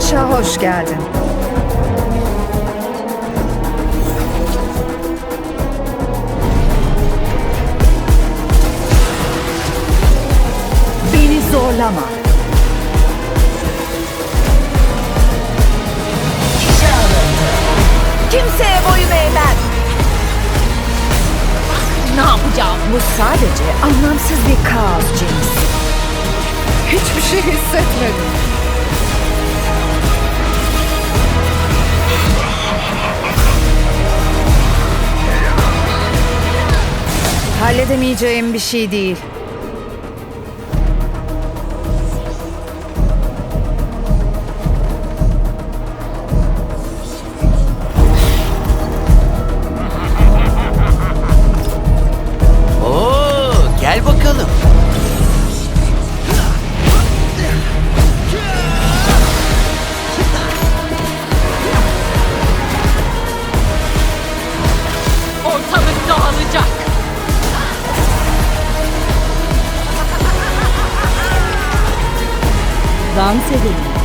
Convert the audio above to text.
Savaşa hoş geldin. Beni zorlama. Kimseye boyun eğmem. Ne yapacağım? Bu sadece anlamsız bir kaos James. Hiçbir şey hissetmedim. Halledemeyeceğim bir şey değil. Long City.